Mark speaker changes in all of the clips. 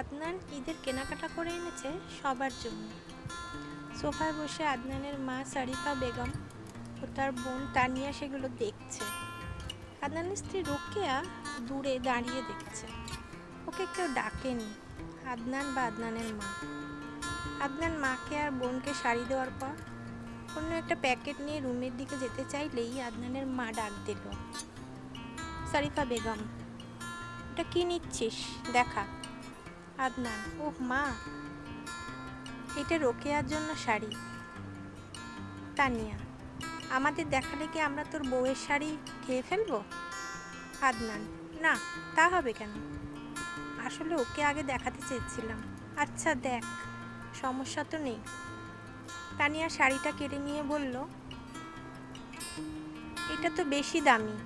Speaker 1: আদনান ঈদের কেনাকাটা করে এনেছে সবার জন্য। সোফায় বসে আদনানের মা সারিফা বেগম ও তার বোন তানিয়া সেগুলো দেখছে। আদনানের স্ত্রী রোকেয়া দূরে দাঁড়িয়ে দেখছে। ওকে কেউ ডাকেনি, আদনান বা আদনানের মা। আদনান মাকে আর বোনকে শাড়ি দেওয়ার পর অন্য একটা প্যাকেট নিয়ে রুমের দিকে যেতে চাইলেই আদনানের মা ডাক দিল, সারিফা বেগম ওটা কী নিচ্ছিস? দেখা। আদনান ওহ মা, এটা রোকেয়ার জন্য শাড়ি। তানিয়া, আমাদের দেখালে কি আমরা তোর বউয়ের শাড়ি খেয়ে ফেলব? আদনান, না, তা হবে কেন? আসলে ওকে আগে দেখাতে চেয়েছিলাম। আচ্ছা দেখ, সমস্যা তো নেই। তানিয়া শাড়িটা কেড়ে নিয়ে বলল, এটা তো বেশি দামি।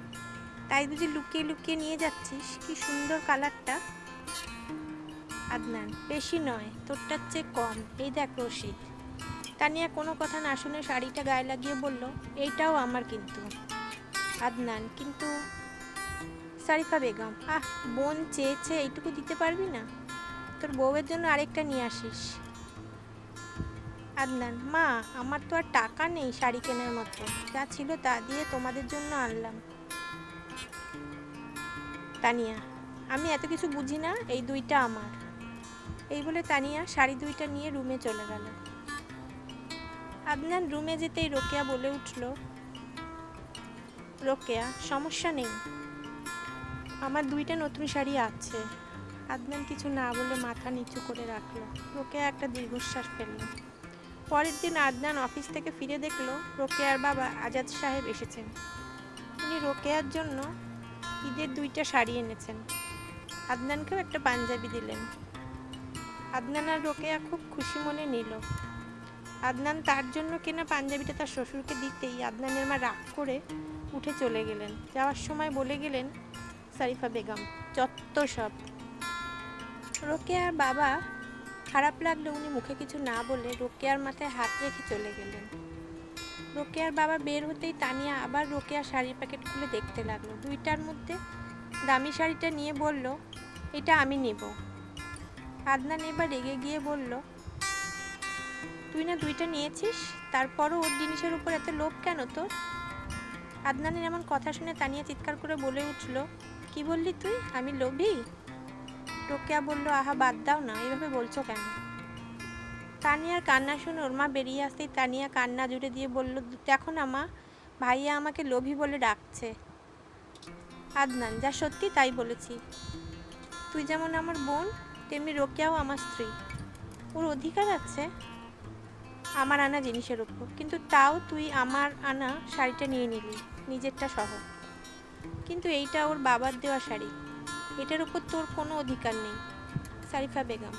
Speaker 1: তাই বুঝি লুকিয়ে লুকিয়ে নিয়ে যাচ্ছিস, কি সুন্দর কালারটা? আদনান, বেশি নয় তোরটার চেয়ে কম। এই দেখ রশিদ। তানিয়া কোনো কথা না শুনে শাড়িটা গায়ে লাগিয়ে বলল, এইটাও আমার কিন্তু। আদনান, কিন্তু সারিফা বেগম, আহ, বোন চেয়েছে এইটুকু দিতে পারবি না? তোর বউয়ের জন্য আরেকটা নিয়ে আসিস। আদনান, মা, আমার তো আর টাকা নেই শাড়ি কেনার মতো। যা ছিল তা দিয়ে তোমাদের জন্য আনলাম। তানিয়া, আমি এত কিছু বুঝি না, এই দুইটা আমার। এই বলে তানিয়া শাড়ি দুইটা নিয়ে রুমে চলে গেল। আদনান রুমে যেতেই রোকেয়া বলে উঠল, রোকেয়া, সমস্যা নেই। আমার দুইটা নতুন শাড়ি আছে। আদনান কিছু না বলে মাথা নিচু করে রাখল। রোকেয়া একটা দীর্ঘশ্বাস ফেলল। পরের দিন আদনান অফিস থেকে ফিরে দেখল রোকেয়ার বাবা আজাদ সাহেব এসেছেন। উনি রোকেয়ার জন্য ঈদের দুইটা শাড়ি এনেছেন। আদনানকেও একটা পাঞ্জাবি দিলেন। আদনান আর রোকেয়া খুব খুশি মনে নিল। আদনান তার জন্য কেনা পাঞ্জাবিটা তার শ্বশুরকে দিতেই আদনানের মা রাগ করে উঠে চলে গেলেন। যাওয়ার সময় বলে গেলেন, সারিফা বেগম যত সব। রোকেয়ার বাবা খারাপ লাগলে উনি মুখে কিছু না বলে রোকেয়ার মাথায় হাত রেখে চলে গেলেন। রোকেয়ার বাবা বের হতেই তানিয়া আবার রোকেয়ার শাড়ির প্যাকেট খুলে দেখতে লাগল। দুইটার মধ্যে দামি শাড়িটা নিয়ে বলল, এটা আমি নেব। আদনান এবার রেগে গিয়ে বলল, তুই না দুইটা নিয়েছিস? তারপরও ওর জিনিসের উপর এত লোভ কেন তোর? আদনানের এমন কথা শুনে তানিয়া চিৎকার করে বলে উঠল, কি বললি তুই? আমি লোভী? রোকেয়া বলল, আহা, বাদ দাও না, এভাবে বলছো কেন? তানিয়ার কান্না শুনে ওর মা বেরিয়ে আসতেই তানিয়া কান্না জুড়ে দিয়ে বলল, দেখো না মা, ভাইয়া আমাকে লোভী বলে ডাকছে। আদনান যা সত্যি তাই বলেছি। তুই যেমন আমার বোন তেমনি রোকেয়াও আমার স্ত্রী। ওর অধিকার আছে আমার আনা জিনিসের উপর, কিন্তু তাও তুই আমার আনা শাড়িটা নিয়ে নিলি, নিজেরটা সহ। কিন্তু এইটা ওর বাবার দেওয়া শাড়ি, এটার উপর তোর কোনো অধিকার নেই, সারিফা বেগম।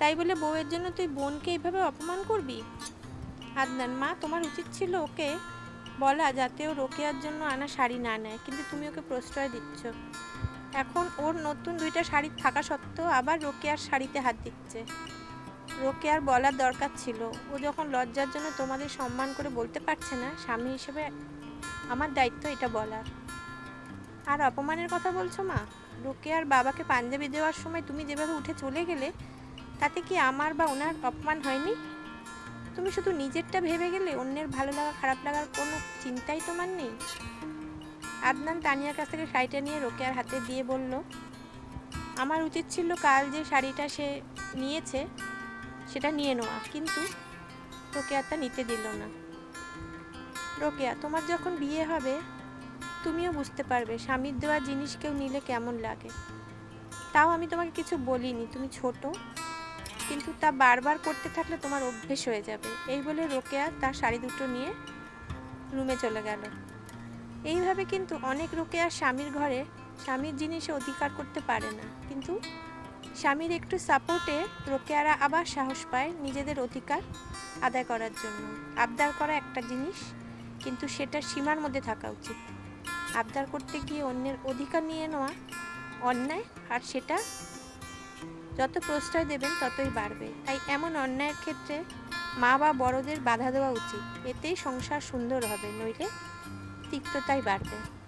Speaker 1: তাই বলে বউয়ের জন্য তুই বোনকে এইভাবে অপমান করবি? আদনান, মা, তোমার উচিত ছিল ওকে বলা যাতে ও রোকেয়ার জন্য আনা শাড়ি না নেয়, কিন্তু তুমি ওকে প্রশ্রয় দিচ্ছ। এখন ওর নতুন দুইটা শাড়ি থাকা সত্ত্বেও আবার রোকেয়ার শাড়িতে হাত দিচ্ছে। রোকেয়ার বলার দরকার ছিল। ও যখন লজ্জার জন্য তোমাদের সম্মান করে বলতে পারছে না, স্বামী হিসেবে আমার দায়িত্ব এটা বলার। আর অপমানের কথা বলছো মা? রোকেয়ার বাবাকে পাঞ্জাবি দেওয়ার সময় তুমি যেভাবে উঠে চলে গেলে, তাতে কি আমার বা ওনার অপমান হয়নি? তুমি শুধু নিজেরটা ভেবে গেলে অন্যের ভালো লাগা, খারাপ লাগার কোনো চিন্তাই তোমার নেই? আদনান তানিয়ার কাছ থেকে শাড়িটা নিয়ে রোকেয়ার হাতে দিয়ে বলল, আমার উচিত ছিল কাল যে শাড়িটা সে নিয়েছে, সেটা নিয়ে নেওয়া। কিন্তু রোকেয়া তা নিতে দিল না। রোকেয়া, তোমার যখন বিয়ে হবে, তুমিও বুঝতে পারবে স্বামীর দেওয়া জিনিস কেউ নিলে কেমন লাগে। তাও আমি তোমাকে কিছু বলিনি, তুমি ছোট। কিন্তু তা বারবার করতে থাকলে তোমার অভ্যেস হয়ে যাবে। এই বলে রোকেয়া তার শাড়ি দুটো নিয়ে রুমে চলে গেল। এইভাবে কিন্তু অনেক রোকেয়া স্বামীর ঘরে স্বামীর জিনিসে অধিকার করতে পারে না। কিন্তু স্বামীর একটু সাপোর্টে রোকেয়ারা আবার সাহস পায় নিজেদের অধিকার আদায় করার জন্য। আবদার করা একটা জিনিস, কিন্তু সেটা সীমার মধ্যে থাকা উচিত। আবদার করতে গিয়ে অন্যের অধিকার নিয়ে নেওয়া অন্যায়, আর সেটা যত প্রশ্রয় দেবেন ততই বাড়বে। তাই এমন অন্যায়ের ক্ষেত্রে মা বা বড়দের বাধা দেওয়া উচিত। এতেই সংসার সুন্দর হবে, নইলে তিক্ততাই বাড়বে।